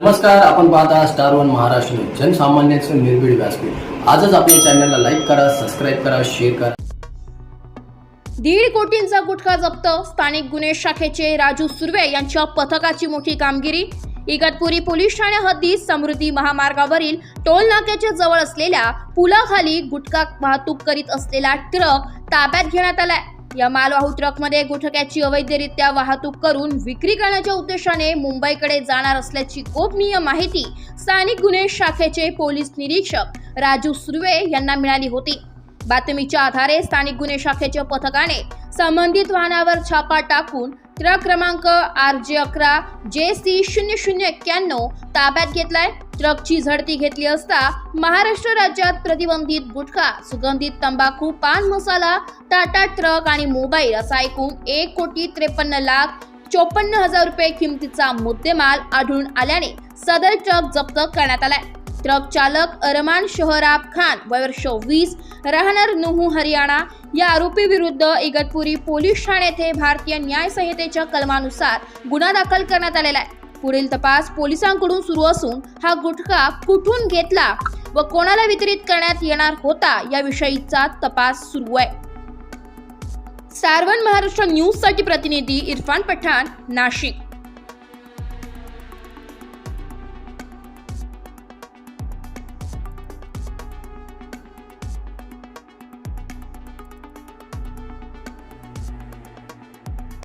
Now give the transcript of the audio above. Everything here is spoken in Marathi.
नमस्कार आपण पाहता स्टार वन महाराष्ट्र जनसामान्यांचं निर्भीड व्यासपीठ. आजच आपल्या चॅनलला लाईक करा सबस्क्राईब करा शेअर करा. दीड कोटींचा गुटखा जप्त स्थानिक गुन्हे शाखेचे राजू सुर्वे यांच्या पथकाची मोठी कामगिरी. इगतपुरी पोलीस ठाणे हद्दीत समृद्धी महामार्गावरील टोल नाक्याच्या जवळ असलेल्या पुलाखाली गुटखा वाहतूक करीत असलेला ट्रक ताब्यात घेण्यात आलाय. या मालवाहू ट्रकमध्ये गुटख्याची अवैधरित्या वाहतूक करून विक्री करण्याच्या उद्देशाने मुंबईकडे जाणार असल्याची गोपनीय माहिती स्थानिक गुन्हे शाखेचे पोलीस निरीक्षक राजू सुर्वे यांना मिळाली होती. बातमीच्या आधारे स्थानिक गुन्हे शाखेच्या पथकाने संबंधित वाहनावर छापा टाकून ट्रक क्रमांक आर जे अकरा जे सी शून्य शून्य एक्क्याण्णव ताब्यात घेतलाय. ट्रकची झडती घेतली असता महाराष्ट्र राज्यात प्रतिबंधित गुटखा सुगंधित तंबाखू पान मसाला टाटा ट्रक आणि मोबाईल असा एकूण एक कोटी त्रेपन्न लाख चोपन्न हजार रुपये किमतीचा मुद्देमाल आढळून आल्याने सदर ट्रक जप्त करण्यात आलाय. ट्रक चालक अरमान शहराब खान वयवर्ष वीस राहणार नुहू हरियाणा या आरोपी विरुद्ध इगतपुरी पोलीस ठाणे येथे भारतीय न्याय संहितेच्या कलमानुसार गुन्हा दाखल करण्यात आलेला आहे. पुढील तपास पोलिसांकडून सुरू असून हा गुटखा कुठून घेतला व कोणाला वितरित करण्यात येणार होता याविषयीचा तपास सुरू आहे. सार्वन महाराष्ट्र न्यूजसाठी प्रतिनिधी इरफान पठाण नाशिक.